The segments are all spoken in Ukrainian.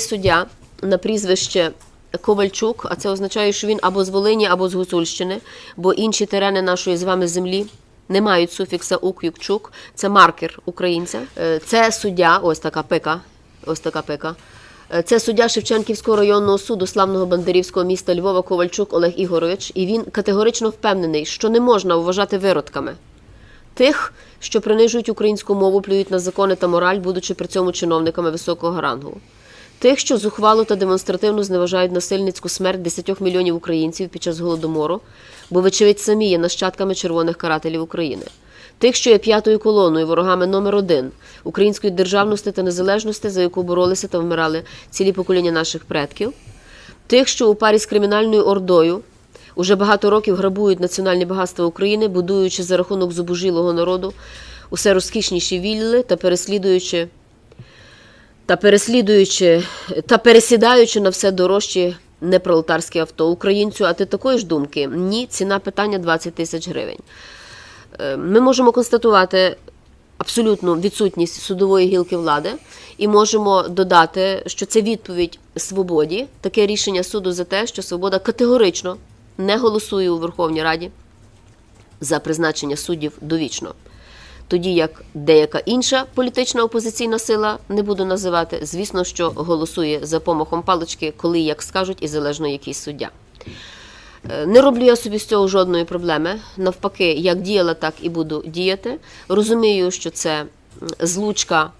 суддя на прізвище Ковальчук, а це означає, що він або з Волині, або з Гуцульщини, бо інші терени нашої з вами землі не мають суфікса ук юк Це маркер українця. Е, Це суддя, ось така пика. Ось така пика. Е, Це суддя Шевченківського районного суду славного бандерівського міста Львова Ковальчук Олег Ігорович, і він категорично впевнений, що не можна вважати виродками тих, що принижують українську мову, плюють на закони та мораль, будучи при цьому чиновниками високого рангу. Тих, що зухвало та демонстративно зневажають насильницьку смерть 10 мільйонів українців під час голодомору, бо, вочевидь, самі є нащадками червоних карателів України. Тих, що є п'ятою колоною, ворогами номер один української державності та незалежності, за яку боролися та вмирали цілі покоління наших предків, тих, що у парі з кримінальною ордою уже багато років грабують національні багатства України, будуючи за рахунок зубожілого народу усе розкішніші вілли та переслідуючи та переслідуючи та пересідаючи на все дорожчі непролетарські авто українцю, а ти такої ж думки? Ні, ціна питання 20 тисяч гривень. Е, Ми можемо констатувати абсолютну відсутність судової гілки влади і можемо додати, що це відповідь свободі, таке рішення суду за те, що свобода категорично не голосує у Верховній Раді за призначення суддів довічно. Тоді як деяка інша політична опозиційна сила, не буду називати, звісно, що голосує за помахом палички, коли як скажуть, і залежно який суддя. Е, Не роблю я собі з цього жодної проблеми. Навпаки, як діяла, так і буду діяти. Розумію, що це злучка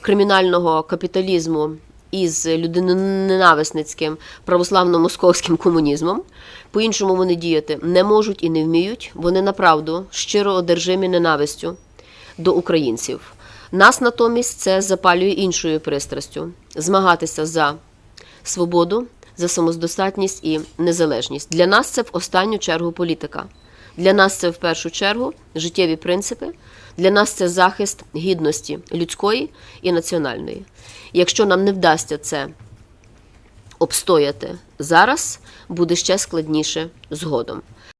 кримінального капіталізму із людиноненависницьким православно-московським комунізмом. По-іншому вони діяти не можуть і не вміють. Вони направду щиро одержимі ненавистю до українців. Нас натомість це запалює іншою пристрастю змагатися за свободу, за самодостатність і незалежність. Для нас це в останню чергу політика. Для нас це в першу чергу життєві принципи. Для нас це захист гідності людської і національної. Якщо нам не вдасться це обстояти зараз, буде ще складніше згодом.